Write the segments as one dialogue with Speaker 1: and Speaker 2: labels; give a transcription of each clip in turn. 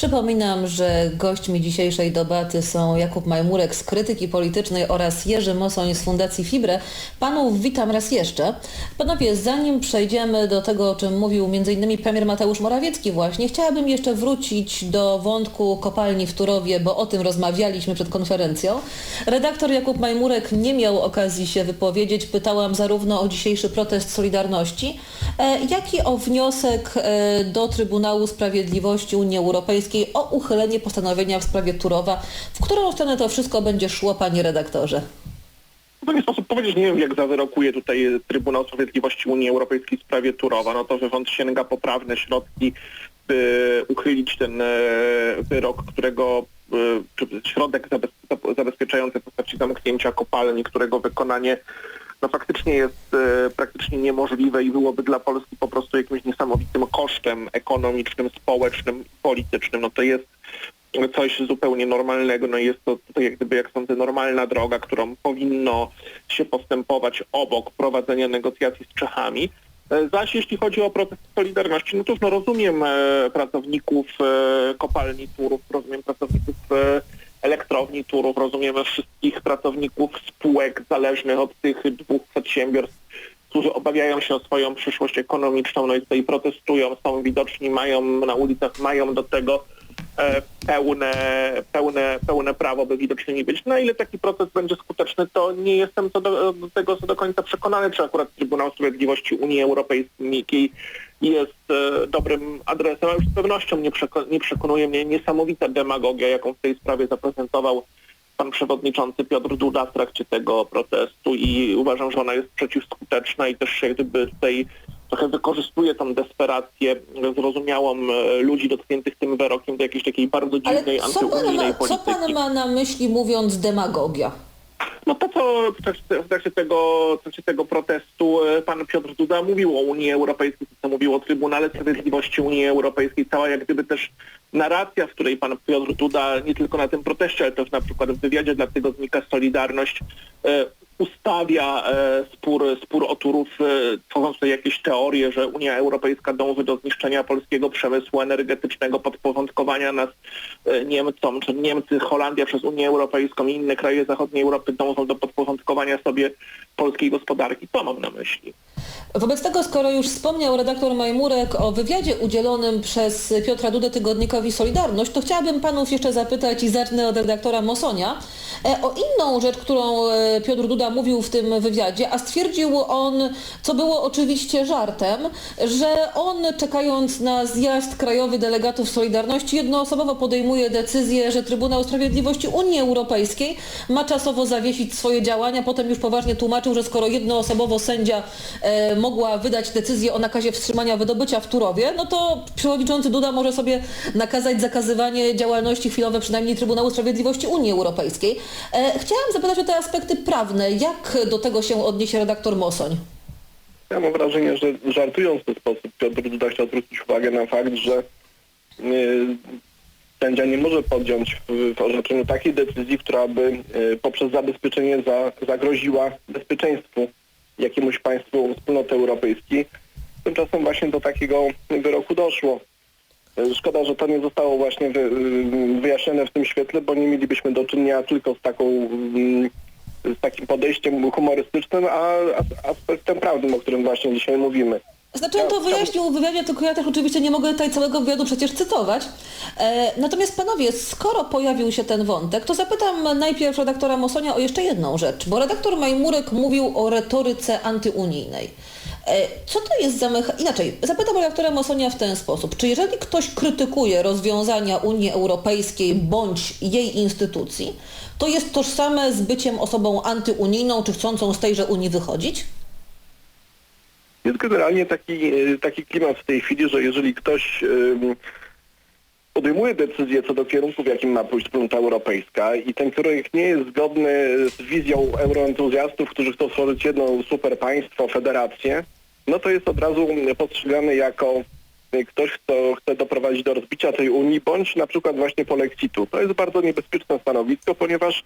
Speaker 1: Przypominam, że gośćmi dzisiejszej debaty są Jakub Majmurek z Krytyki Politycznej oraz Jerzy Mosoń z Fundacji Fibre. Panów witam raz jeszcze. Panowie, zanim przejdziemy do tego, o czym mówił m.in. premier Mateusz Morawiecki właśnie, chciałabym jeszcze wrócić do wątku kopalni w Turowie, bo o tym rozmawialiśmy przed konferencją. Redaktor Jakub Majmurek nie miał okazji się wypowiedzieć. Pytałam zarówno o dzisiejszy protest Solidarności, e, jak i o wniosek e, do Trybunału Sprawiedliwości Unii Europejskiej o uchylenie postanowienia w sprawie Turowa. W którą stronę to wszystko będzie szło, panie redaktorze?
Speaker 2: No nie sposób powiedzieć, nie wiem jak zawyrokuje tutaj Trybunał Sprawiedliwości Unii Europejskiej w sprawie Turowa, no to, że rząd sięga po prawne środki, by uchylić ten e, wyrok, którego e, środek zabez- zabezpieczający w postaci zamknięcia kopalni, którego wykonanie no faktycznie jest e, praktycznie niemożliwe i byłoby dla Polski po prostu jakimś niesamowitym kosztem ekonomicznym, społecznym, politycznym. No to jest coś zupełnie normalnego, no jest to, to jak gdyby, jak sądzę, normalna droga, którą powinno się postępować obok prowadzenia negocjacji z Czechami. E, Zaś jeśli chodzi o protest Solidarności, no już no rozumiem e, pracowników e, kopalni Turów, rozumiem pracowników e, elektrowni Turów, rozumiemy wszystkich pracowników spółek zależnych od tych dwóch przedsiębiorstw, którzy obawiają się o swoją przyszłość ekonomiczną, no i tutaj protestują, są widoczni, mają na ulicach, mają do tego pełne, pełne, pełne prawo, by widocznymi być. Na ile taki proces będzie skuteczny, to nie jestem co do, do tego co do końca przekonany, czy akurat Trybunał Sprawiedliwości Unii Europejskiej jest e, dobrym adresem, a już z pewnością nie, nie przekonuje mnie niesamowita demagogia, jaką w tej sprawie zaprezentował pan przewodniczący Piotr Duda w trakcie tego protestu i uważam, że ona jest przeciwskuteczna i też jak gdyby tutaj trochę wykorzystuje tą desperację zrozumiałą e, ludzi dotkniętych tym wyrokiem do jakiejś takiej bardzo dziwnej, antyunijnej
Speaker 1: ma, co
Speaker 2: polityki.
Speaker 1: pan ma na myśli mówiąc demagogia?
Speaker 2: No to co w trakcie, w trakcie, tego, w trakcie tego protestu e, pan Piotr Duda mówił o Unii Europejskiej, co mówił o Trybunale Sprawiedliwości Unii Europejskiej, cała jak gdyby też narracja, w której pan Piotr Duda nie tylko na tym proteście, ale też na przykład w wywiadzie dla tygodnika Solidarność e, ustawia e, spór, spór o Turów, e, tworząc tutaj jakieś teorie, że Unia Europejska dąży do zniszczenia polskiego przemysłu energetycznego, podporządkowania nas e, Niemcom, czy Niemcy, Holandia przez Unię Europejską i inne kraje zachodniej Europy dążą do podporządkowania sobie polskiej gospodarki. To mam na myśli.
Speaker 1: Wobec tego, skoro już wspomniał redaktor Majmurek o wywiadzie udzielonym przez Piotra Dudę tygodnikowi Solidarność, to chciałabym panów jeszcze zapytać i zacznę od redaktora Mosonia e, o inną rzecz, którą e, Piotr Duda mówił w tym wywiadzie, a stwierdził on, co było oczywiście żartem, że on czekając na zjazd krajowy delegatów Solidarności jednoosobowo podejmuje decyzję, że Trybunał Sprawiedliwości Unii Europejskiej ma czasowo zawiesić swoje działania. Potem już poważnie tłumaczył, że skoro jednoosobowo sędzia e, mogła wydać decyzję o nakazie wstrzymania wydobycia w Turowie, no to przewodniczący Duda może sobie nakazać zakazywanie działalności chwilowe przynajmniej Trybunału Sprawiedliwości Unii Europejskiej. E, chciałam zapytać o te aspekty prawne. Jak do tego się odniesie redaktor Mosoń?
Speaker 3: Ja mam wrażenie, że żartując w ten sposób Piotr Duda chciał zwrócić uwagę na fakt, że y, sędzia nie może podjąć w, orzeczeniu takiej decyzji, która by y, poprzez zabezpieczenie za, zagroziła bezpieczeństwu jakiemuś państwu wspólnoty europejskiej. Tymczasem właśnie do takiego wyroku doszło. Szkoda, że to nie zostało właśnie wy, wyjaśnione w tym świetle, bo nie mielibyśmy do czynienia tylko z taką mm, z takim podejściem humorystycznym, a, aspektem prawnym, o którym właśnie dzisiaj mówimy.
Speaker 1: Znaczy on to wyjaśnił w wywiadzie, tylko ja też oczywiście nie mogę tutaj całego wywiadu przecież cytować. E, natomiast panowie, skoro pojawił się ten wątek, to zapytam najpierw redaktora Mosonia o jeszcze jedną rzecz, bo redaktor Majmurek mówił o retoryce antyunijnej. E, co to jest za mecha... Inaczej, zapytam redaktora Mosonia w ten sposób. Czy jeżeli ktoś krytykuje rozwiązania Unii Europejskiej bądź jej instytucji, to jest tożsame z byciem osobą antyunijną, czy chcącą z tejże Unii wychodzić?
Speaker 3: Jest generalnie taki, e, taki klimat w tej chwili, że jeżeli ktoś podejmuje decyzję co do kierunku, w jakim ma pójść wspólnota europejska i ten kierunek nie jest zgodny z wizją euroentuzjastów, którzy chcą stworzyć jedno super państwo, federację, no to jest od razu postrzegany jako e, ktoś, kto chce doprowadzić do rozbicia tej Unii, bądź na przykład właśnie polexitu. To jest bardzo niebezpieczne stanowisko, ponieważ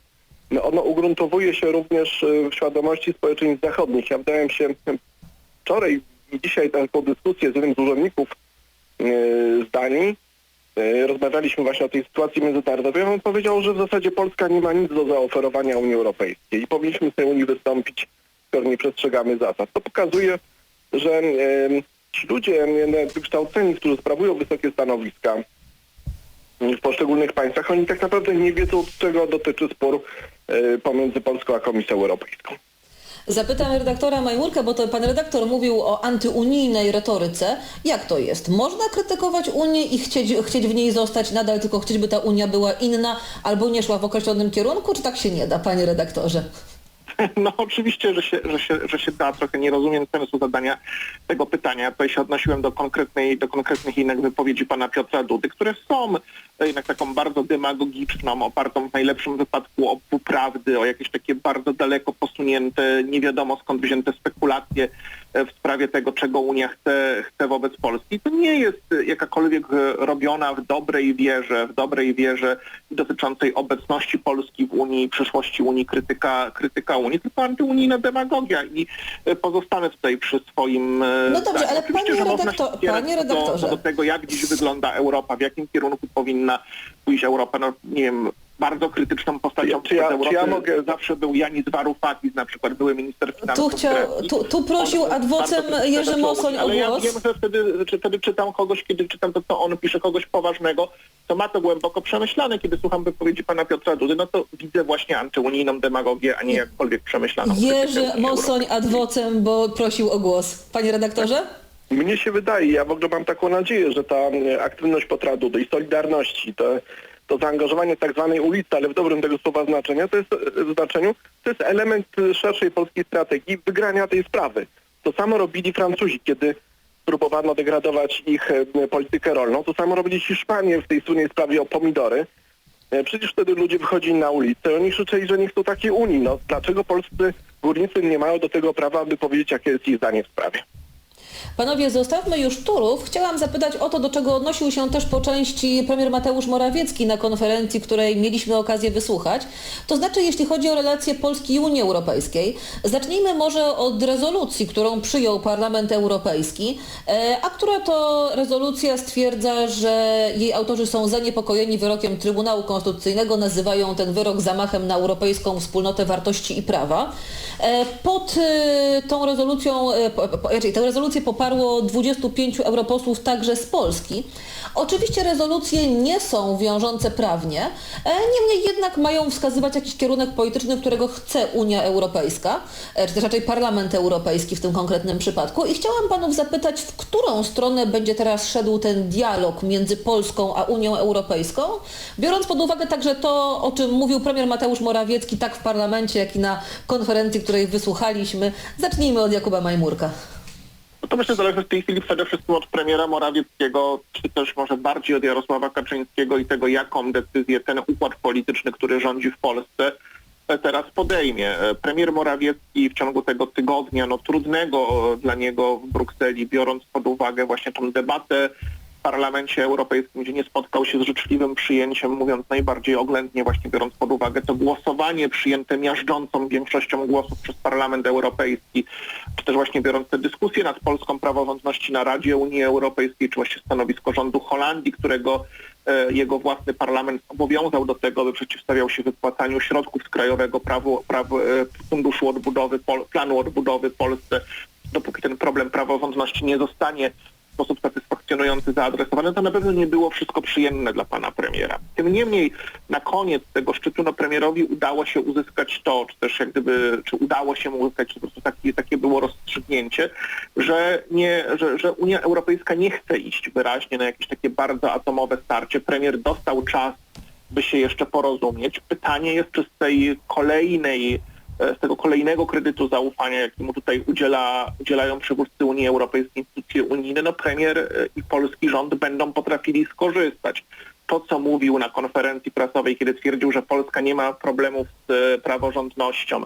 Speaker 3: no, ono ugruntowuje się również e, w świadomości społeczeństw zachodnich. Ja wdałem się wczoraj i dzisiaj taką dyskusję z jednym z urzędników e, z Danii e, rozmawialiśmy właśnie o tej sytuacji międzynarodowej, on powiedział, że w zasadzie Polska nie ma nic do zaoferowania Unii Europejskiej i powinniśmy z tej Unii wystąpić, skoro nie przestrzegamy zasad. To pokazuje, że e, ci ludzie wykształceni, którzy sprawują wysokie stanowiska w poszczególnych państwach, oni tak naprawdę nie wiedzą, czego dotyczy spór pomiędzy Polską a Komisją Europejską.
Speaker 1: Zapytam redaktora Majmurka, bo to pan redaktor mówił o antyunijnej retoryce. Jak to jest? Można krytykować Unię i chcieć, chcieć w niej zostać nadal, tylko chcieć, by ta Unia była inna albo nie szła w określonym kierunku, czy tak się nie da, panie redaktorze?
Speaker 2: No oczywiście, że się, że, się, że się da. Trochę nie rozumiem sensu zadania tego pytania. Tutaj się odnosiłem do konkretnej, do konkretnych innych wypowiedzi pana Piotra Dudy, które są jednak taką bardzo demagogiczną, opartą w najlepszym wypadku o półprawdy, o jakieś takie bardzo daleko posunięte, nie wiadomo skąd wzięte spekulacje e, w sprawie tego, czego Unia chce, chce wobec Polski. To nie jest jakakolwiek robiona w dobrej wierze, w dobrej wierze dotyczącej obecności Polski w Unii, przyszłości Unii, krytyka, krytyka Unii, tylko antyunijna demagogia i pozostanę tutaj przy swoim e,
Speaker 1: No dobrze, ale panie
Speaker 2: że można
Speaker 1: redaktor-
Speaker 2: się spierać
Speaker 1: panie redaktorze.
Speaker 2: Do, do tego, jak dziś wygląda Europa, w jakim kierunku powinna pójść Europa, no nie wiem, bardzo krytyczną postacią
Speaker 3: Czy ja-
Speaker 2: wobec
Speaker 3: czy ja
Speaker 2: Europy
Speaker 3: mogę-
Speaker 2: zawsze był Janis Varoufakis, na przykład były minister finansów
Speaker 1: Tu, chciał, tu, tu prosił
Speaker 2: On
Speaker 1: ad
Speaker 2: bardzo
Speaker 1: vocem
Speaker 2: krytyczne
Speaker 1: Jerzy Mosoń o
Speaker 2: Ale ja
Speaker 1: głos.
Speaker 2: wiem, że wtedy, czy wtedy czytam kogoś, kiedy czytam to, co on pisze, kogoś poważnego, to ma to głęboko przemyślane. Kiedy słucham wypowiedzi pana Piotra Dudy, no to widzę właśnie antyunijną demagogię, a nie jakkolwiek przemyślaną.
Speaker 1: Jerzy Mosoń ad vocem, bo prosił o głos. Panie redaktorze?
Speaker 3: Mnie się wydaje, ja w ogóle mam taką nadzieję, że ta e, aktywność Piotra Dudy i Solidarności, to, to zaangażowanie tak zwanej ulicy, ale w dobrym tego słowa znaczenia, to jest, e, znaczeniu, to jest element e, szerszej polskiej strategii wygrania tej sprawy. To samo robili Francuzi, kiedy próbowano degradować ich politykę rolną. To samo robili Hiszpanie w tej słynnej sprawie o pomidory. Przecież wtedy ludzie wychodzili na ulicę i oni krzyczeli, że nie chcą takiej Unii. No, dlaczego polscy górnicy nie mają do tego prawa, aby powiedzieć, jakie jest ich zdanie w sprawie?
Speaker 1: Panowie, zostawmy już Turów. Chciałam zapytać o to, do czego odnosił się też po części premier Mateusz Morawiecki na konferencji, której mieliśmy okazję wysłuchać. To znaczy, jeśli chodzi o relacje Polski i Unii Europejskiej, zacznijmy może od rezolucji, którą przyjął Parlament Europejski, e, a która to rezolucja stwierdza, że jej autorzy są zaniepokojeni wyrokiem Trybunału Konstytucyjnego, nazywają ten wyrok zamachem na europejską wspólnotę wartości i prawa. E, Pod e, tą rezolucją, po- po- tę rezolucję poparło 25 europosłów także z Polski. Oczywiście rezolucje nie są wiążące prawnie, e, niemniej jednak mają wskazywać jakiś kierunek polityczny, którego chce Unia Europejska, e, czy też raczej Parlament Europejski w tym konkretnym przypadku. I chciałam panów zapytać, w którą stronę będzie teraz szedł ten dialog między Polską a Unią Europejską, biorąc pod uwagę także to, o czym mówił premier Mateusz Morawiecki, tak w parlamencie, jak i na konferencji, której wysłuchaliśmy. Zacznijmy od Jakuba Majmurka.
Speaker 2: No to myślę zależy w tej chwili przede wszystkim od premiera Morawieckiego, czy też może bardziej od Jarosława Kaczyńskiego i tego, jaką decyzję ten układ polityczny, który rządzi w Polsce, e, teraz podejmie. E, Premier Morawiecki w ciągu tego tygodnia, no trudnego dla niego w Brukseli, biorąc pod uwagę właśnie tą debatę Parlamencie Europejskim, gdzie nie spotkał się z życzliwym przyjęciem, mówiąc najbardziej oględnie, właśnie biorąc pod uwagę to głosowanie przyjęte miażdżącą większością głosów przez Parlament Europejski, czy też właśnie biorąc te dyskusje nad polską praworządności na Radzie Unii Europejskiej, czy właśnie stanowisko rządu Holandii, którego e, jego własny parlament zobowiązał do tego, by przeciwstawiał się wypłacaniu środków z Krajowego prawo, prawo, e, Funduszu Odbudowy, Planu Odbudowy Polsce, dopóki ten problem praworządności nie zostanie sposób satysfakcjonujący zaadresowany, to na pewno nie było wszystko przyjemne dla pana premiera. Tym niemniej na koniec tego szczytu no, premierowi udało się uzyskać to, czy też jak gdyby, czy udało się mu uzyskać, po prostu takie, takie było rozstrzygnięcie, że, nie, że, że Unia Europejska nie chce iść wyraźnie na jakieś takie bardzo atomowe starcie. Premier dostał czas, by się jeszcze porozumieć. Pytanie jest, czy z tej kolejnej z tego kolejnego kredytu zaufania, jaki mu tutaj udziela, udzielają przywódcy Unii Europejskiej, instytucje unijne, no premier e, i polski rząd będą potrafili skorzystać. To, co mówił na konferencji prasowej, kiedy twierdził, że Polska nie ma problemów z e, praworządnością,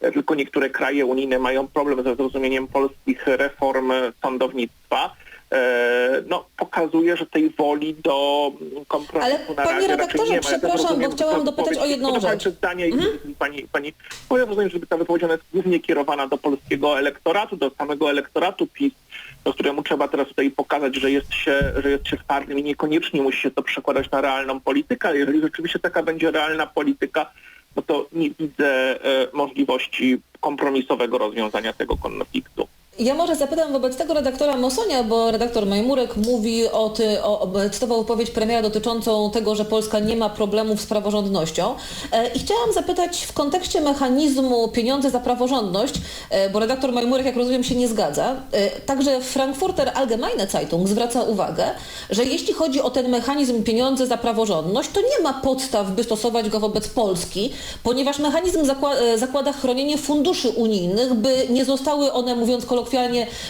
Speaker 2: e, tylko niektóre kraje unijne mają problem ze zrozumieniem polskich reform e, sądownictwa, e, no, pokazuje, że tej woli do kompromisu
Speaker 1: Ale,
Speaker 2: na
Speaker 1: panie redaktorze,
Speaker 2: nie ma. Ja
Speaker 1: przepraszam,
Speaker 2: rozumiem,
Speaker 1: bo chciałam dopytać o jedną rzecz.
Speaker 2: Zdanie, i pani, pani, bo ja rozumiem, że ta wypowiedź ona jest głównie kierowana do polskiego elektoratu, do samego elektoratu PiS, do któremu trzeba teraz tutaj pokazać, że jest się, że jest się twardym i niekoniecznie musi się to przekładać na realną politykę, ale jeżeli rzeczywiście taka będzie realna polityka, no to nie widzę e, możliwości kompromisowego rozwiązania tego konfliktu.
Speaker 1: Ja może zapytam wobec tego redaktora Mosonia, bo redaktor Majmurek mówi o, ty, o, cytował wypowiedź premiera dotyczącą tego, że Polska nie ma problemów z praworządnością. E, I chciałam zapytać w kontekście mechanizmu pieniądze za praworządność, e, bo redaktor Majmurek, jak rozumiem, się nie zgadza. E, także Frankfurter Allgemeine Zeitung zwraca uwagę, że jeśli chodzi o ten mechanizm pieniądze za praworządność, to nie ma podstaw, by stosować go wobec Polski, ponieważ mechanizm zakła- e, zakłada chronienie funduszy unijnych, by nie zostały one, mówiąc kolokwialnie,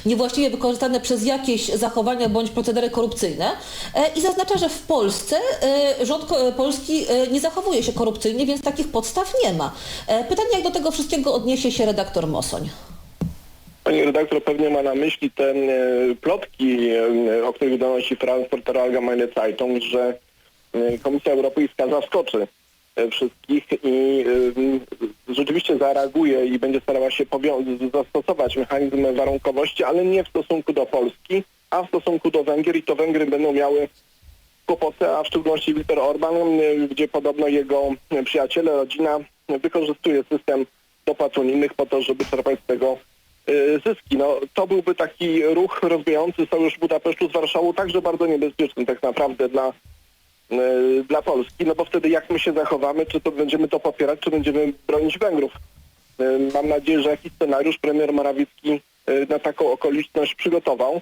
Speaker 1: niewłaściwie wykorzystane przez jakieś zachowania bądź procedery korupcyjne. E, I zaznacza, że w Polsce e, rząd ko- polski e, nie zachowuje się korupcyjnie, więc takich podstaw nie ma. E, Pytanie, jak do tego wszystkiego odniesie się redaktor Mosoń.
Speaker 3: Pani redaktor pewnie ma na myśli te e, plotki, e, o których donosi Frankfurter Allgemeine Zeitung, że e, Komisja Europejska zaskoczy e, wszystkich i e, rzeczywiście zareaguje i będzie starała się zastosować mechanizm warunkowości, ale nie w stosunku do Polski, a w stosunku do Węgier i to Węgry będą miały kłopoty, a w szczególności Viktor Orban, e, gdzie podobno jego przyjaciele, rodzina wykorzystuje system dopłat unijnych po to, żeby czerpać z tego e, zyski. No, to byłby taki ruch rozwijający sojusz Budapesztu z Warszawą, także bardzo niebezpieczny tak naprawdę dla, e, dla Polski, no bo wtedy jak my się zachowamy, czy to będziemy to popierać, czy będziemy bronić Węgrów. E, Mam nadzieję, że jakiś scenariusz premier Morawiecki e, na taką okoliczność przygotował.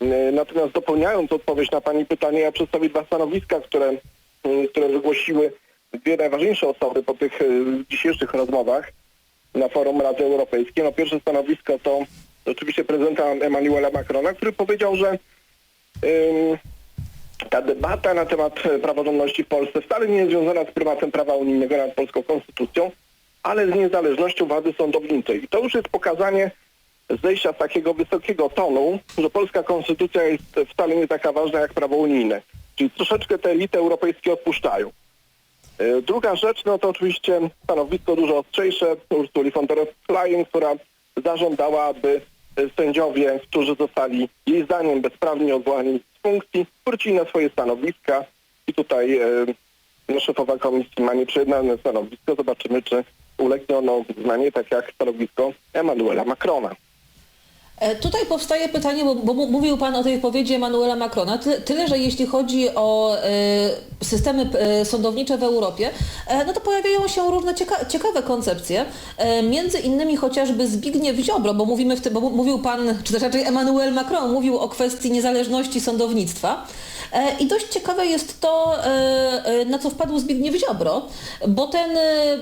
Speaker 3: E, Natomiast dopełniając odpowiedź na Pani pytanie, ja przedstawię dwa stanowiska, które, które wygłosiły dwie najważniejsze osoby po tych e, dzisiejszych rozmowach na forum Rady Europejskiej. No pierwsze stanowisko to oczywiście prezydenta Emmanuela Macrona, który powiedział, że ta debata na temat praworządności w Polsce wcale nie jest związana z prymatem prawa unijnego nad polską konstytucją, ale z niezależnością władzy sądowniczej. I to już jest pokazanie zejścia z takiego wysokiego tonu, że polska konstytucja jest wcale nie taka ważna jak prawo unijne. Czyli troszeczkę te elity europejskie odpuszczają. E, Druga rzecz, no to oczywiście stanowisko dużo ostrzejsze Ursuli von der Leyen, która zażądała, aby sędziowie, którzy zostali jej zdaniem bezprawnie odwołani funkcji, wrócili na swoje stanowiska i tutaj e, no, szefowa komisji ma nieprzejednane stanowisko. Zobaczymy, czy ulegnie ono uznanie, tak jak stanowisko Emmanuela Macrona.
Speaker 1: E, Tutaj powstaje pytanie, bo, bo mówił Pan o tej wypowiedzi Emmanuela Macrona, tyle, tyle że jeśli chodzi o e, systemy e, sądownicze w Europie, no to pojawiają się różne cieka ciekawe koncepcje, e, między innymi chociażby Zbigniew Ziobro, bo mówimy w tym, bo mówił Pan, czy też raczej Emmanuel Macron mówił o kwestii niezależności sądownictwa. I dość ciekawe jest to, na co wpadł Zbigniew Ziobro, bo ten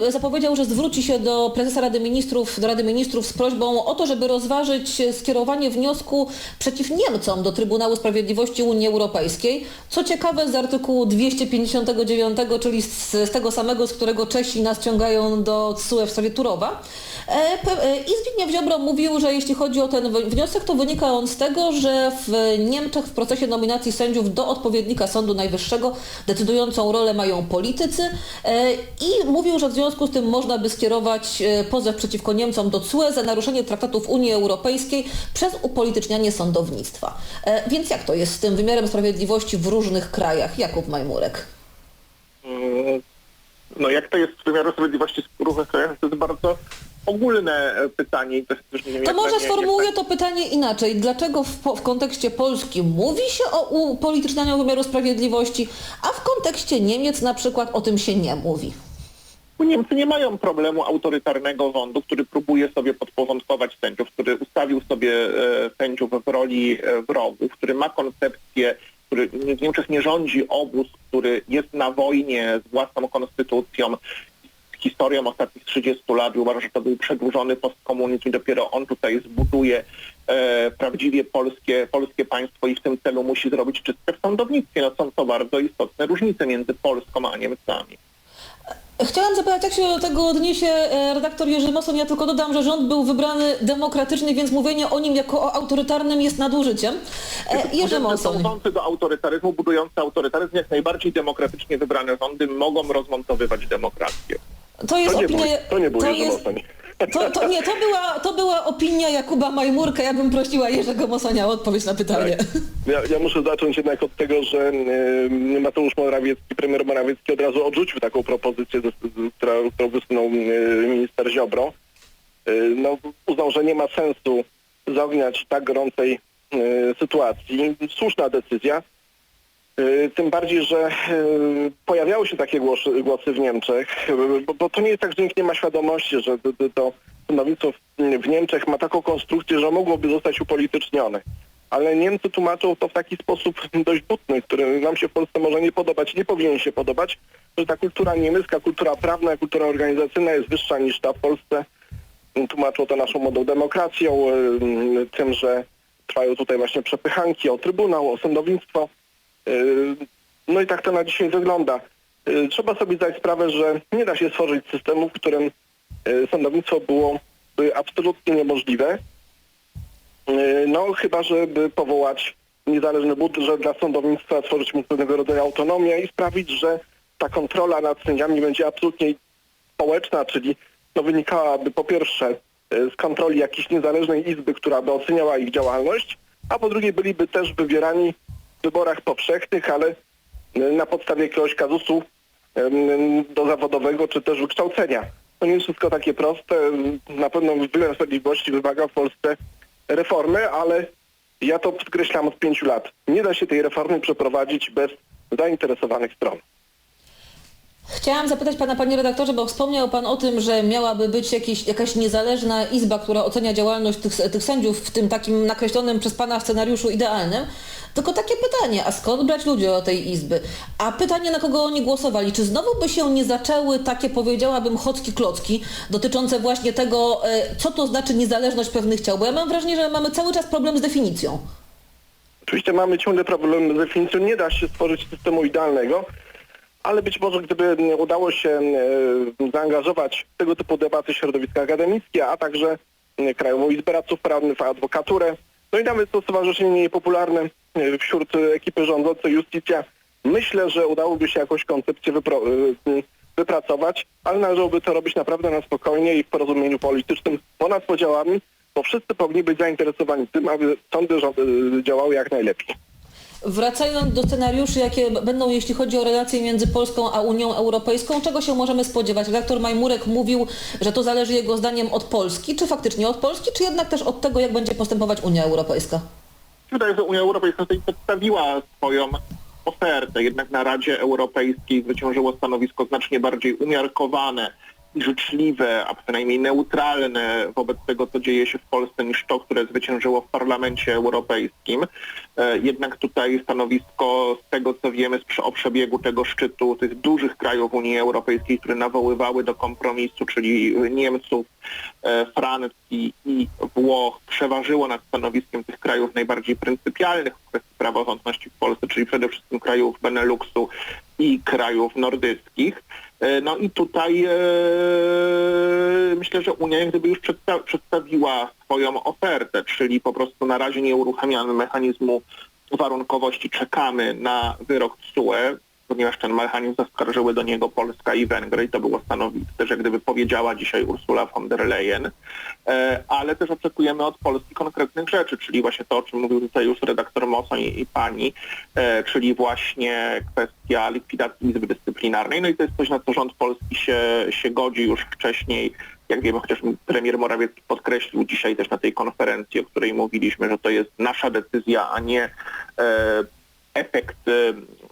Speaker 1: zapowiedział, że zwróci się do prezesa Rady Ministrów, do Rady Ministrów z prośbą o to, żeby rozważyć skierowanie wniosku przeciw Niemcom do Trybunału Sprawiedliwości Unii Europejskiej. Co ciekawe z artykułu 259, czyli z, z tego samego, z którego Czesi nas ciągają do TSUE w sprawie Turowa. E, e, I Zbigniew Ziobro mówił, że jeśli chodzi o ten wniosek, to wynika on z tego, że w Niemczech w procesie nominacji sędziów do odpowiednika Sądu Najwyższego decydującą rolę mają politycy e, i mówił, że w związku z tym można by skierować pozew przeciwko Niemcom do CUE za naruszenie traktatów Unii Europejskiej przez upolitycznianie sądownictwa. E, Więc jak to jest z tym wymiarem sprawiedliwości w różnych krajach? Jakub Majmurek.
Speaker 2: Mm, No jak to jest w wymiarze sprawiedliwości w różnych krajach, to jest bardzo ogólne e, pytanie nie wiem,
Speaker 1: To może
Speaker 2: na nie-
Speaker 1: sformułuję to pytanie inaczej. Dlaczego w, w kontekście Polski mówi się o upolitycznianiu wymiaru sprawiedliwości, a w kontekście Niemiec na przykład o tym się nie mówi?
Speaker 2: Niemcy nie mają problemu autorytarnego rządu, który próbuje sobie podporządkować sędziów, który ustawił sobie e, sędziów w roli e, wrogów, który ma koncepcję, który w Niemczech nie rządzi obóz, który jest na wojnie z własną konstytucją, z historią ostatnich 30 lat i uważa, że to był przedłużony postkomunizm i dopiero on tutaj zbuduje e, prawdziwie polskie, polskie państwo i w tym celu musi zrobić czystkę w sądownictwie. No są to bardzo istotne różnice między Polską a Niemcami.
Speaker 1: Chciałam zapytać, jak się do tego odniesie e, redaktor Jerzy Moson. Ja tylko dodam, że rząd był wybrany demokratycznie, więc mówienie o nim jako o autorytarnym jest nadużyciem. E, Jerzy Moson.
Speaker 2: Do autorytaryzmu, budujący autorytaryzm, jak najbardziej demokratycznie wybrane rządy mogą rozmontowywać demokrację.
Speaker 1: To jest
Speaker 3: To nie był,
Speaker 1: opinia...
Speaker 3: to nie był Jerzy
Speaker 1: jest. To, to, nie, to była, to była opinia Jakuba Majmurka. Ja bym prosiła Jerzego Mosonia o odpowiedź na pytanie.
Speaker 3: Ja, ja muszę zacząć jednak od tego, że e, Mateusz Morawiecki, premier Morawiecki od razu odrzucił taką propozycję, która, którą wysunął minister Ziobro. E, no, uznał, że nie ma sensu zaogniać tak gorącej e, sytuacji. Słuszna decyzja. E, Tym bardziej, że e, pojawiały się takie głosy, głosy w Niemczech, e, bo, bo to nie jest tak, że nikt nie ma świadomości, że to, to sądownictwo w, Niemczech ma taką konstrukcję, że mogłoby zostać upolitycznione. Ale Niemcy tłumaczą to w taki sposób dość butny, który nam się w Polsce może nie podobać, nie powinien się podobać, że ta kultura niemiecka, kultura prawna, kultura organizacyjna jest wyższa niż ta w Polsce. Tłumaczą to naszą młodą demokracją, y, tym, że trwają tutaj właśnie przepychanki o Trybunał, o sądownictwo. Y, No i tak to na dzisiaj wygląda. Y, Trzeba sobie zdać sprawę, że nie da się stworzyć systemu, w którym y, sądownictwo byłoby absolutnie niemożliwe. No chyba, żeby powołać niezależny budżet dla sądownictwa, stworzyć mu pewnego rodzaju autonomię i sprawić, że ta kontrola nad sędziami będzie absolutnie społeczna, czyli no, wynikałaby po pierwsze z kontroli jakiejś niezależnej izby, która by oceniała ich działalność, a po drugie byliby też wybierani w wyborach powszechnych, ale y, na podstawie jakiegoś kazusu em, dozawodowego czy też wykształcenia. To nie jest wszystko takie proste. Na pewno wymiar sprawiedliwości wymaga w Polsce reformy, ale ja to podkreślam od pięciu lat. Nie da się tej reformy przeprowadzić bez zainteresowanych stron.
Speaker 1: Chciałam zapytać pana, panie redaktorze, bo wspomniał pan o tym, że miałaby być jakiś, jakaś niezależna izba, która ocenia działalność tych, tych sędziów w tym takim nakreślonym przez pana scenariuszu idealnym. Tylko takie pytanie, a skąd brać ludzi do tej izby? A pytanie, na kogo oni głosowali? Czy znowu by się nie zaczęły takie, powiedziałabym, chocki klocki dotyczące właśnie tego, e, co to znaczy niezależność pewnych ciał? Bo ja mam wrażenie, że mamy cały czas problem z definicją.
Speaker 3: Oczywiście mamy ciągle problem z definicją. Nie da się stworzyć systemu idealnego, ale być może gdyby udało się e, zaangażować w tego typu debaty środowiska akademickie, a także Krajową Izbę Radców Prawnych, adwokaturę, no i nawet to stowarzyszenie niepopularne e, wśród ekipy rządzącej Justicja, myślę, że udałoby się jakąś koncepcję e, wypracować, ale należałoby to robić naprawdę na spokojnie i w porozumieniu politycznym ponad podziałami, bo wszyscy powinni być zainteresowani tym, aby sądy działały jak najlepiej.
Speaker 1: Wracając do scenariuszy, jakie będą, jeśli chodzi o relacje między Polską a Unią Europejską, czego się możemy spodziewać? Redaktor Majmurek mówił, że to zależy jego zdaniem od Polski. Czy faktycznie od Polski, czy jednak też od tego, jak będzie postępować Unia Europejska?
Speaker 2: Wydaje że Unia Europejska tutaj przedstawiła swoją ofertę. Jednak na Radzie Europejskiej zwyciężyło stanowisko znacznie bardziej umiarkowane życzliwe, a przynajmniej neutralne wobec tego, co dzieje się w Polsce, niż to, które zwyciężyło w Parlamencie Europejskim. E, Jednak tutaj stanowisko, z tego co wiemy o przebiegu tego szczytu, tych dużych krajów Unii Europejskiej, które nawoływały do kompromisu, czyli Niemców, e, Francji i Włoch, przeważyło nad stanowiskiem tych krajów najbardziej pryncypialnych w kwestii praworządności w Polsce, czyli przede wszystkim krajów Beneluxu i krajów nordyckich. E, No i tutaj e, myślę, że Unia jak gdyby już przedsta- przedstawiła swoją ofertę, czyli po prostu na razie nie uruchamiamy mechanizmu warunkowości, czekamy na wyrok TSUE, ponieważ ten mechanizm zaskarżyły do niego Polska i Węgry i to było stanowisko, też jak gdyby powiedziała dzisiaj Ursula von der Leyen, e, ale też oczekujemy od Polski konkretnych rzeczy, czyli właśnie to, o czym mówił tutaj już redaktor Moson i, i pani, e, czyli właśnie kwestia likwidacji Izby Dyscyplinarnej. No i to jest coś, na co rząd polski się, się godzi już wcześniej. Jak wiemy, chociaż premier Morawiecki podkreślił dzisiaj też na tej konferencji, o której mówiliśmy, że to jest nasza decyzja, a nie e, efekt e,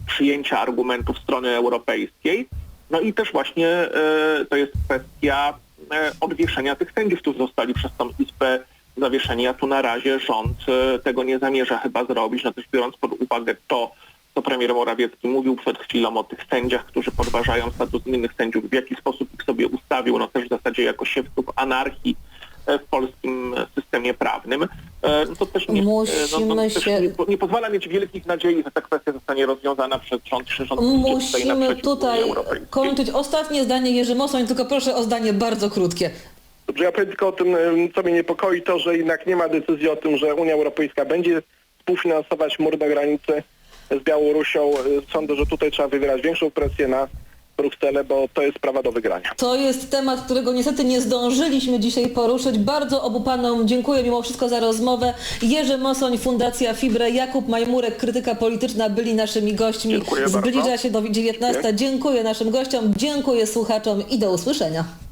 Speaker 2: przyjęcia argumentów strony europejskiej. No i też właśnie e, to jest kwestia e, odwieszenia tych sędziów, którzy zostali przez tą izbę zawieszeni, a tu na razie rząd tego nie zamierza chyba zrobić, no też biorąc pod uwagę to, co premier Morawiecki mówił przed chwilą o tych sędziach, którzy podważają status innych sędziów, w jaki sposób ich sobie ustawił, no też w zasadzie jako siewców anarchii w polskim systemie prawnym. E, no To też nie, e, no,
Speaker 1: Musimy
Speaker 2: no, też
Speaker 1: się-
Speaker 2: nie, nie pozwala mieć wielkich nadziei, że ta kwestia zostanie rozwiązana przez rząd, czy rząd tutaj
Speaker 1: Musimy tutaj
Speaker 2: Europejskiej.
Speaker 1: kończyć. Ostatnie zdanie Jerzy Mosoń, tylko proszę o zdanie bardzo krótkie.
Speaker 3: Dobrze, ja powiem tylko o tym, co mnie niepokoi, to, że jednak nie ma decyzji o tym, że Unia Europejska będzie współfinansować mur na granicy z Białorusią. E, Sądzę, że tutaj trzeba wywierać większą presję na Brukselę, bo to jest sprawa do wygrania.
Speaker 1: To jest temat, którego niestety nie zdążyliśmy dzisiaj poruszyć. Bardzo obu panom dziękuję mimo wszystko za rozmowę. Jerzy Mosoń, Fundacja Fibre, Jakub Majmurek, krytyka polityczna byli naszymi gośćmi.
Speaker 2: Dziękuję bardzo.
Speaker 1: Zbliża się do 19. Dziękuję naszym gościom, dziękuję słuchaczom i do usłyszenia.